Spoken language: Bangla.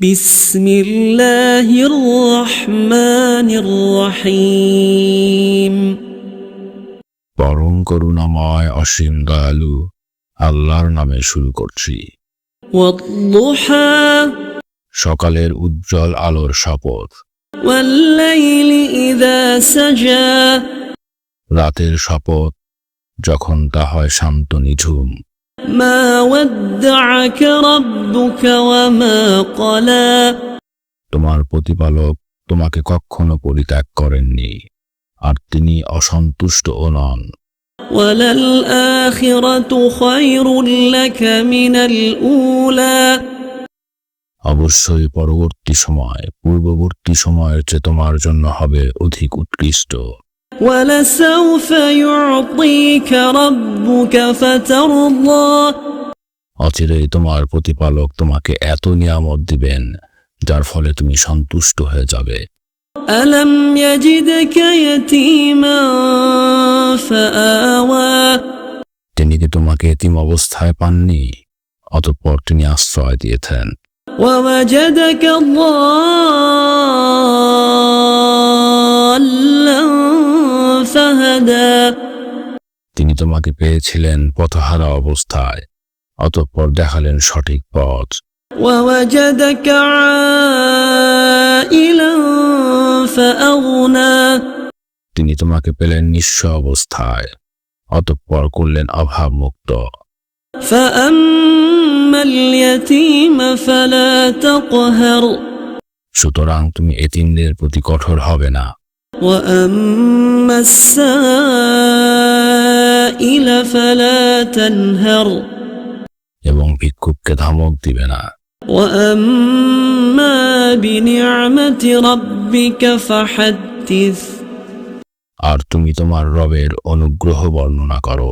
بسم الله الرحمن الرحيم পরম করুণাময় অসীম দয়ালু আল্লাহর নামে শুরু করছি والضحى সকালের উজ্জ্বল আলোর শপথ والليل إذا سجى রাতের শপথ যখন তা হয় শান্ত নিঝুম তোমার প্রতিপালক তোমাকে কখনো পরিত্যাগ করেননি আর তিনি অসন্তুষ্ট ও নন। অবশ্যই পরবর্তী সময় পূর্ববর্তী সময়ের চেয়ে তোমার জন্য হবে অধিক উৎকৃষ্ট। ولسوف يعطيك ربك فترضى অচিরেই তোমার প্রতিপালক তোমাকে এত নিয়ামত দিবেন যার ফলে তুমি সন্তুষ্ট হয়ে যাবে ألم يجدك يتيما فآوى তিনি কি তোমাকে এতিম অবস্থায় পাননি অতঃপর তিনি আশ্রয় দিয়েছেন ووجدك ضالا তিনি তোমাকে পেয়েছিলেন পথহারা অবস্থায় অতঃপর দেখালেন সঠিক পথ। তিনি তোমাকে পেলেন নিঃস্ব অবস্থায় অতঃপর করলেন অভাব মুক্ত সুতরাং তুমি এতিমদের প্রতি কঠোর হবে না। এবং ভিক্ষুককে ধমক দিবে না। আর তুমি তোমার রবের অনুগ্রহ বর্ণনা করো।